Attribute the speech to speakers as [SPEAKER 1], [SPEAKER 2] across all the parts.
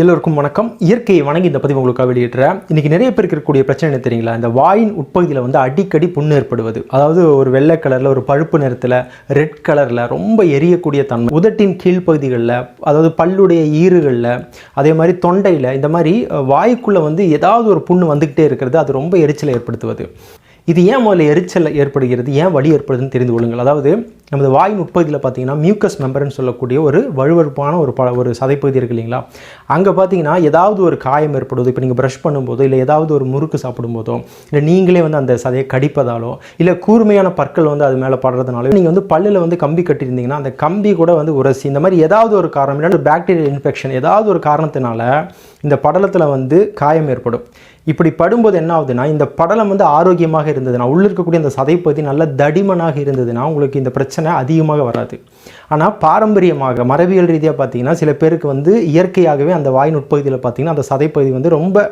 [SPEAKER 1] எல்லோருக்கும் வணக்கம். இயற்கையை வணங்கி இந்த பதிவு உங்களுக்காக வெளியிடுறேன். இன்றைக்கி நிறைய பேருக்கு இருக்கக்கூடிய பிரச்சனை என்ன தெரியுங்களா? இந்த வாயின் உட்பகுதியில் வந்து அடிக்கடி புண்ணு ஏற்படுவது. அதாவது ஒரு வெள்ளை கலரில் ஒரு பழுப்பு நிறத்தில் ரெட் கலரில் ரொம்ப எரியக்கூடிய தன்மை. உதட்டின் கீழ்ப்பகுதிகளில் அதாவது பல்லுடைய ஈறுகளில் அதே மாதிரி தொண்டையில் இந்த மாதிரி வாய்க்குள்ளே வந்து ஏதாவது ஒரு புண்ணு வந்துக்கிட்டே இருக்கிறது. அது ரொம்ப எரிச்சலை ஏற்படுத்துவது. இது ஏன் முதல்ல எரிச்சல் ஏற்படுகிறது? ஏன் வலி ஏற்படுதுன்னு தெரிந்து கொள்ளுங்கள். அதாவது நமது வாயின் உட்பகுதியில் பார்த்தீங்கன்னா மியூக்கஸ் மெம்பர்னு சொல்லக்கூடிய ஒரு வலுவழுப்பான ஒரு ப ஒரு சதைப்பகுதி இருக்கு இல்லைங்களா? அங்கே பார்த்தீங்கன்னா ஏதாவது ஒரு காயம் ஏற்படுவது இப்போ நீங்கள் ப்ரஷ் பண்ணும்போதோ இல்லை ஏதாவது ஒரு முறுக்கு சாப்பிடும்போதோ இல்லை நீங்களே வந்து அந்த சதையை கடிப்பதாலோ இல்லை கூர்மையான பற்கள் வந்து அது மேலே படுறதுனால நீங்கள் வந்து பல்லில் வந்து கம்பி கட்டியிருந்தீங்கன்னா அந்த கம்பி கூட வந்து உரசி இந்த மாதிரி ஏதாவது ஒரு காரணம் இல்லை பாக்டீரியல் இன்ஃபெக்ஷன் ஏதாவது ஒரு காரணத்தினால இந்த படலத்தில் வந்து காயம் ஏற்படும். இப்படி படும்போது என்ன ஆகுதுன்னா இந்த படலம் வந்து ஆரோக்கியமாக இருந்ததுன்னா உள்ள இருக்கக்கூடிய அந்த சதைப்பகுதி நல்ல தடிமனாக இருந்ததுன்னா உங்களுக்கு இந்த பிரச்சனை அதிகமாக வராது. ஆனால் பாரம்பரியமாக மரபியல் ரீதியாக பார்த்தீங்கன்னா சில பேருக்கு வந்து இயற்கையாகவே அந்த வாயின் உட்பகுதியில் பார்த்தீங்கன்னா அந்த சதைப்பகுதி வந்து ரொம்ப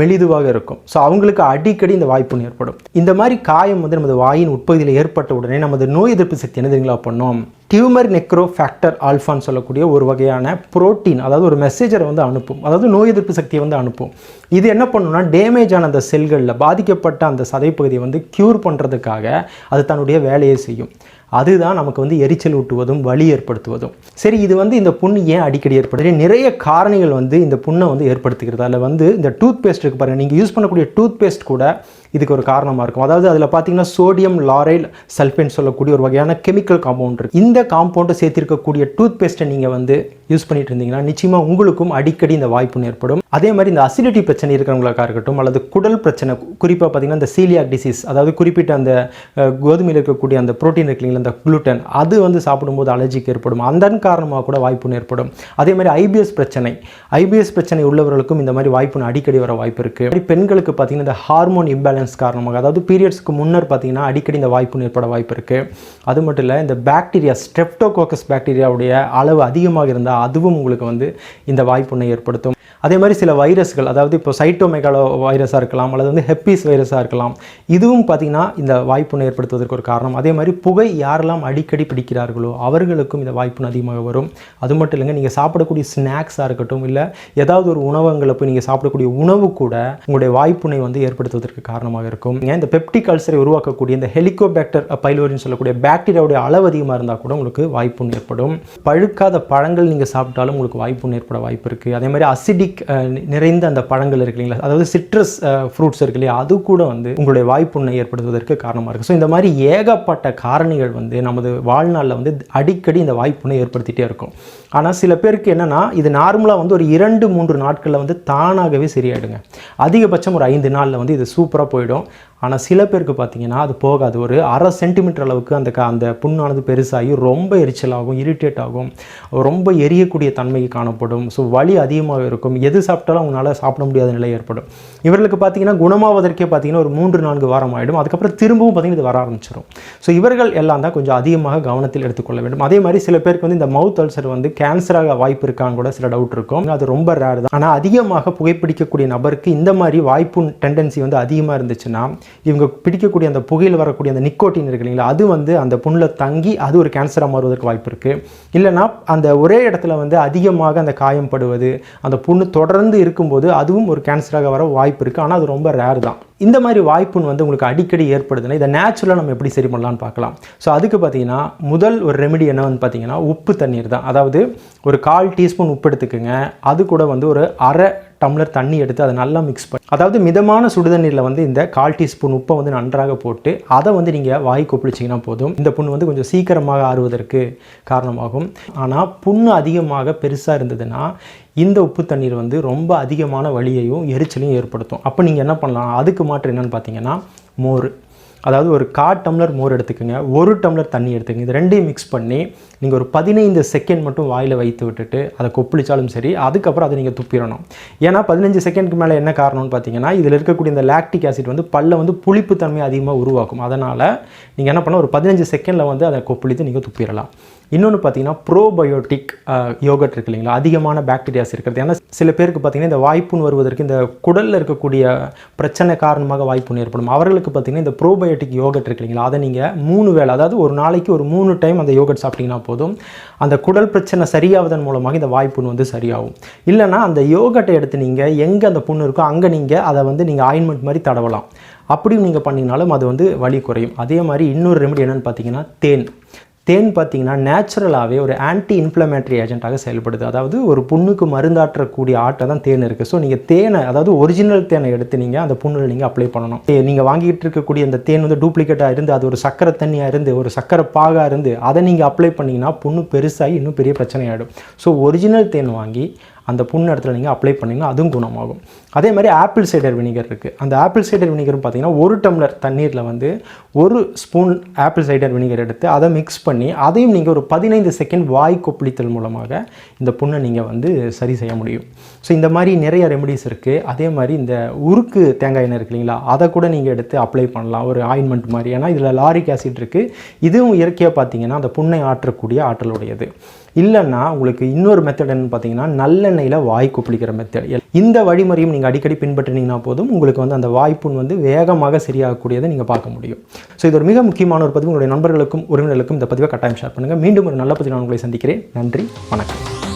[SPEAKER 1] மெலிதுவாக இருக்கும். ஸோ அவங்களுக்கு அடிக்கடி இந்த வாய்ப்புண் ஏற்படும். இந்த மாதிரி காயம் வந்து நமது வாயின் உட்பகுதியில் ஏற்பட்ட உடனே நமது நோய் எதிர்ப்பு சக்தி என்ன தெரியுங்களா பண்ணோம்? டியூமர் நெக்ரோ ஃபேக்டர் ஆல்ஃபான்னு சொல்லக்கூடிய ஒரு வகையான புரோட்டீன் அதாவது ஒரு மெசேஜரை வந்து அனுப்பும். அதாவது நோய் எதிர்ப்பு சக்தியை வந்து அனுப்பும். இது என்ன பண்ணுன்னா டேமேஜ் ஆன அந்த செல்களில் பாதிக்கப்பட்ட அந்த சதைப்பகுதியை வந்து க்யூர் பண்ணுறதுக்காக அது தன்னுடைய வேலையை செய்யும். அதுதான் நமக்கு வந்து எரிச்சல் ஊட்டுவதும் வலி ஏற்படுத்துவதும். சரி இது வந்து இந்த புண்ணு ஏன் அடிக்கடி ஏற்படுது? நிறைய காரணிகள் வந்து இந்த புண்ணை வந்து ஏற்படுத்துகிறது. அதில் வந்து இந்த டூத் பேஸ்ட் இருக்கு பாருங்கள் நீங்கள் யூஸ் பண்ணக்கூடிய டூத் பேஸ்ட் கூட இதுக்கு ஒரு காரணமாக இருக்கும். அதாவது அதில் பார்த்தீங்கன்னா சோடியம் லாரைல் சல்ஃபேன் சொல்லக்கூடிய ஒரு வகையான கெமிக்கல் காம்பவுண்ட் இருக்கு. இந்த காம்பவுண்டை சேர்த்திருக்கக்கூடிய டூத் பேஸ்ட்டை நீங்கள் வந்து யூஸ் பண்ணிட்டு இருந்தீங்கன்னா நிச்சயமாக உங்களுக்கும் அடிக்கடி இந்த வாய்ப்பு ஏற்படும். அதே மாதிரி இந்த அசிடிட்டி பிரச்சனை இருக்கிறவங்களுக்காக இருக்கட்டும் அல்லது குடல் பிரச்சனை குறிப்பாக பார்த்தீங்கன்னா இந்த சீலியாக் டிசீஸ் அதாவது குறிப்பிட்ட அந்த கோதுமையில் இருக்கக்கூடிய அந்த புரோட்டீன் இருக்கு அந்த குளுட்டன் அது வந்து சாப்பிடும்போது அலர்ஜிக்கு ஏற்படும். அதன் காரணமாக கூட வாய்ப்பு ஏற்படும். அதே மாதிரி ஐபிஎஸ் பிரச்சனை ஐபிஎஸ் பிரச்சனை உள்ளவர்களுக்கும் இந்த மாதிரி வாய்ப்புன்னு அடிக்கடி வர வாய்ப்பு இருக்குது பெண்களுக்கு பார்த்தீங்கன்னா இந்த ஹார்மோன் இம்பேலன்ஸ் காரணமாக அதாவது பீரியட்ஸ்க்கு முன்னர் பார்த்தீங்கன்னா அடிக்கடி இந்த வாய்ப்பு ஏற்பட வாய்ப்பு இருக்குது அது மட்டும் இல்லை இந்த பாக்டீரியா ஸ்ட்ரெப்டோகோக்கஸ் பாக்டீரியாவுடைய அளவு அதிகமாக இருந்தால் அதுவும் உங்களுக்கு வந்து இந்த வாய்ப்புண்ணை ஏற்படுத்தும். அதே மாதிரி சில வைரஸ்கள் அதாவது இப்போ சைட்டோமெகாலோ வைரஸாக இருக்கலாம் அல்லது வந்து ஹெப்பீஸ் வைரஸாக இருக்கலாம் இதுவும் பார்த்திங்கன்னா இந்த வாய்ப்புண்ணை ஏற்படுத்துவதற்கு ஒரு காரணம். அதே மாதிரி புகை யாரெல்லாம் அடிக்கடி பிடிக்கிறார்களோ அவர்களுக்கும் இந்த வாய்ப்புண் அதிகமாக வரும். அது மட்டும் இல்லைங்க நீங்கள் சாப்பிடக்கூடிய ஸ்நாக்ஸாக இருக்கட்டும் இல்லை ஏதாவது ஒரு உணவகங்களை போய் நீங்கள் சாப்பிடக்கூடிய உணவு கூட உங்களுடைய வாய்ப்புனை வந்து ஏற்படுத்துவதற்கு காரணமாக இருக்கும். ஏன் இந்த பெப்டிக் அல்சரை உருவாக்கக்கூடிய இந்த ஹெலிகோபேக்டர் பைலோரின்னு சொல்லக்கூடிய பாக்டீரியாவுடைய அளவு அதிகமாக இருந்தால் கூட உங்களுக்கு வாய்ப்புண் ஏற்படும். பழுக்காத பழங்கள் நீங்கள் சாப்பிட்டாலும் உங்களுக்கு வாய்ப்புண் ஏற்பட வாய்ப்பு இருக்குது அதே மாதிரி அசிடிக் நிறைந்த அந்த பழங்கள் இருக்கு இல்லைங்களா? அதாவது சிட்ரஸ் ஃப்ரூட்ஸ் இருக்கு இல்லையா? அது கூட வந்து உங்களுடைய வாய்ப்புண்ணை ஏற்படுத்துவதற்கு காரணமாக இருக்குது ஸோ இந்த மாதிரி ஏகப்பட்ட காரணிகள் வந்து நமது வாழ்நாளில் வந்து அடிக்கடி இந்த வாய்ப்புண்ணை ஏற்படுத்திகிட்டே இருக்கும். ஆனால் சில பேருக்கு என்னென்னா இது நார்மலாக வந்து ஒரு இரண்டு மூன்று நாட்களில் வந்து தானாகவே சரியாயிடுங்க. அதிகபட்சம் ஒரு ஐந்து நாளில் வந்து இது சூப்பராக போயிடும். ஆனால் சில பேருக்கு பார்த்தீங்கன்னா அது போகாது. ஒரு அரை சென்டிமீட்டர் அளவுக்கு அந்த க- அந்த புண்ணானது பெருசாகி ரொம்ப எரிச்சலாகும் இரிட்டேட் ஆகும். ரொம்ப எரியக்கூடிய தன்மை காணப்படும். ஸோ வலி அதிகமாக இருக்கும். எது சாப்பிட்டாலும் அவங்களால சாப்பிட முடியாத நிலை ஏற்படும். இவர்களுக்கு பார்த்தீங்கன்னா குணமாவதற்கே பார்த்தீங்கன்னா ஒரு மூன்று நான்கு வாரம் ஆகிடும் அதுக்கப்புறம் திரும்பவும் பார்த்தீங்கன்னா இது வர ஆரம்பிச்சிடும் ஸோ இவர்கள் எல்லாம் தான் கொஞ்சம் அதிகமாக கவனத்தில் எடுத்துக்கொள்ள வேண்டும். அதே மாதிரி சில பேருக்கு வந்து இந்த மவுத் அல்சர் வந்து கேன்சராக வாய்ப்பு இருக்கான்னு கூட சில டவுட் இருக்கும். அது ரொம்ப ரேர் தான். ஆனால் அதிகமாக புகைப்பிடிக்கக்கூடிய நபருக்கு இந்த மாதிரி வாய்ப்பு டெண்டன்சி வந்து அதிகமாக இருந்துச்சுன்னா இவங்க பிடிக்கக்கூடிய அந்த புகையில் வரக்கூடிய அந்த நிக்கோட்டின் இருக்கு இல்லைங்களா அது வந்து அந்த புண்ணில் தங்கி அது ஒரு கேன்சராக மாறுவதற்கு வாய்ப்பு இருக்குது இல்லைன்னா அந்த ஒரே இடத்துல வந்து அதிகமாக அந்த காயம் படுவது அந்த புண்ணு தொடர்ந்து இருக்கும்போது அதுவும் ஒரு கேன்சராக வர வாய்ப்பு இருக்குது ஆனால் அது ரொம்ப ரேர் தான். இந்த மாதிரி வாய்ப்புன்னு வந்து உங்களுக்கு அடிக்கடி ஏற்படுதுன்னா இதை நேச்சுரலாக நம்ம எப்படி சரி பண்ணலாம்னு பார்க்கலாம். ஸோ அதுக்கு பார்த்தீங்கன்னா முதல் ஒரு ரெமெடி என்ன வந்து பார்த்தீங்கன்னா உப்பு தண்ணீர் தான். அதாவது ஒரு கால் டீஸ்பூன் உப்பு எடுத்துக்கோங்க. அது கூட வந்து ஒரு அரை டம்ளர் தண்ணி எடுத்து அதை நல்லா மிக்ஸ் பண்ணி அதாவது மிதமான சுடுதண்ணீரில் வந்து இந்த கால் டீஸ்பூன் உப்பை வந்து நன்றாக போட்டு அதை வந்து நீங்கள் வாய் கொப்பளிச்சிங்கன்னா போதும். இந்த புண்ணு வந்து கொஞ்சம் சீக்கிரமாக ஆறுவதற்கு காரணமாகும். ஆனால் புண்ணு அதிகமாக பெருசாக இருந்ததுன்னா இந்த உப்பு தண்ணீர் வந்து ரொம்ப அதிகமான வலியையும் எரிச்சலையும் ஏற்படுத்தும். அப்போ நீங்கள் என்ன பண்ணலாம்? அதுக்கு மாற்று என்னென்னு பார்த்தீங்கன்னா மோர். அதாவது ஒரு கா டம்ளர் மோர் எடுத்துக்கோங்க. ஒரு டம்ளர் தண்ணி எடுத்துக்கங்க. இது ரெண்டையும் மிக்ஸ் பண்ணி நீங்கள் ஒரு பதினைந்து செகண்ட் மட்டும் வாயில் வைத்து விட்டுட்டு அதை கொப்பளிச்சாலும் சரி அதுக்கப்புறம் அதை நீங்கள் துப்பிடணும். ஏன்னா பதினஞ்சு செகண்ட்க்கு மேலே என்ன காரணம்னு பார்த்தீங்கன்னா இதில் இருக்கக்கூடிய இந்த லாக்டிக் ஆசிட் வந்து பல்ல வந்து புளிப்பு தன்மை அதிகமாக உருவாக்கும். அதனால் நீங்கள் என்ன பண்ணால் ஒரு பதினஞ்சு செகண்டில் வந்து அதை கொப்பளித்து நீங்கள் துப்பிடலாம். இன்னொன்று பார்த்தீங்கன்னா ப்ரோபயோட்டிக் யோகட் இருக்கு இல்லைங்களா? அதிகமான பாக்டீரியாஸ் இருக்கிறது. ஏன்னா சில பேருக்கு பார்த்தீங்கன்னா இந்த வாய்ப்புண் வருவதற்கு இந்த குடலில் இருக்கக்கூடிய பிரச்சனை காரணமாக வாய்ப்புண் ஏற்படும். அவர்களுக்கு பார்த்தீங்கன்னா இந்த ப்ரோபயோட்டிக் யோகட் இருக்கு இல்லைங்களா? அதை நீங்கள் மூணு வேளை அதாவது ஒரு நாளைக்கு ஒரு மூணு டைம் அந்த யோகட் சாப்பிட்டீங்கன்னா போதும். அந்த குடல் பிரச்சனை சரியாவதன் மூலமாக இந்த வாய்ப்புண் வந்து சரியாகும். இல்லைன்னா அந்த யோகட்டை எடுத்து நீங்கள் எங்கே அந்த புண்ணு இருக்கோ அங்கே நீங்கள் அதை வந்து நீங்கள் ஆயின்மெண்ட் மாதிரி தடவலாம். அப்படியும் நீங்கள் பண்ணிங்கனாலும் அது வந்து வலி குறையும். அதே மாதிரி இன்னொரு ரெமெடி என்னென்னு பார்த்தீங்கன்னா தேன். தேன் பார்த்தீங்கன்னா நேச்சுரலாகவே ஒரு ஆன்டி இன்ஃப்ளமேட்டரி ஏஜென்ட்டாக செயல்படுது. அதாவது ஒரு புண்ணுக்கு மருந்தாற்றக்கூடிய ஆட்டை தான் தேன் இருக்குது ஸோ நீங்கள் தேனை அதாவது ஒரிஜினல் தேனை எடுத்து நீங்கள் அந்த புண்ணில் நீங்கள் அப்ளை பண்ணணும். நீங்கள் வாங்கிட்டு இருக்கக்கூடிய அந்த தேன் வந்து டூப்ளிகேட்டாக இருந்து அது ஒரு சக்கரை தண்ணியாக இருந்து ஒரு சக்கரை பாகாக இருந்து அதை நீங்கள் அப்ளை பண்ணிங்கன்னா புண்ணு பெருசாகி இன்னும் பெரிய பிரச்சனையாகிடும் ஸோ ஒரிஜினல் தேன் வாங்கி அந்த புண்ணு இடத்துல நீங்கள் அப்ளை பண்ணிங்கன்னா அதுவும் குணமாகும். அதே மாதிரி ஆப்பிள் சைடர் வினிகர் இருக்குது அந்த ஆப்பிள் சைடர் வினிகரும் பார்த்தீங்கன்னா ஒரு டம்ளர் தண்ணீரில் வந்து ஒரு ஸ்பூன் ஆப்பிள் சைடர் வினிகர் எடுத்து அதை மிக்ஸ் பண்ணி அதையும் நீங்கள் ஒரு பதினைந்து செகண்ட் வாய் கொப்பளித்தல் மூலமாக இந்த புண்ணை நீங்கள் வந்து சரி செய்ய முடியும். ஸோ இந்த மாதிரி நிறைய ரெமடிஸ் இருக்குது அதே மாதிரி இந்த உருக்கு தேங்காய் எண்ணெய் இருக்கு இல்லைங்களா அதை கூட நீங்கள் எடுத்து அப்ளை பண்ணலாம். ஒரு ஆயின்மெண்ட் மாதிரி. ஏன்னா இதில் லாரிக் ஆசிட் இருக்குது இதுவும் இயற்கையாக பார்த்தீங்கன்னா அந்த புண்ணை ஆற்றக்கூடிய ஆற்றலுடையது. இல்லைன்னா உங்களுக்கு இன்னொரு மெத்தட் என்னன்னு பார்த்தீங்கன்னா நல்லெண்ணெயில் வாய் கொப்பளிக்கிற மெத்தட் இந்த வழிமுறையும் நீங்கள் அடிக்கடி பின்பற்றினீங்கன்னா போதும் உங்களுக்கு வந்து அந்த வாய்ப்புண் வந்து வேகமாக சரியாகக்கூடியதை நீங்கள் பார்க்க முடியும். ஸோ இது ஒரு மிக முக்கியமான ஒரு பதிவு. உங்களுடைய நண்பர்களுக்கும் உறவினர்களுக்கும் இந்த பதிவை கட்டாயம் ஷேர் பண்ணுங்கள் மீண்டும் ஒரு நல்ல பதிவு நான் உங்களை சந்திக்கிறேன். நன்றி வணக்கம்.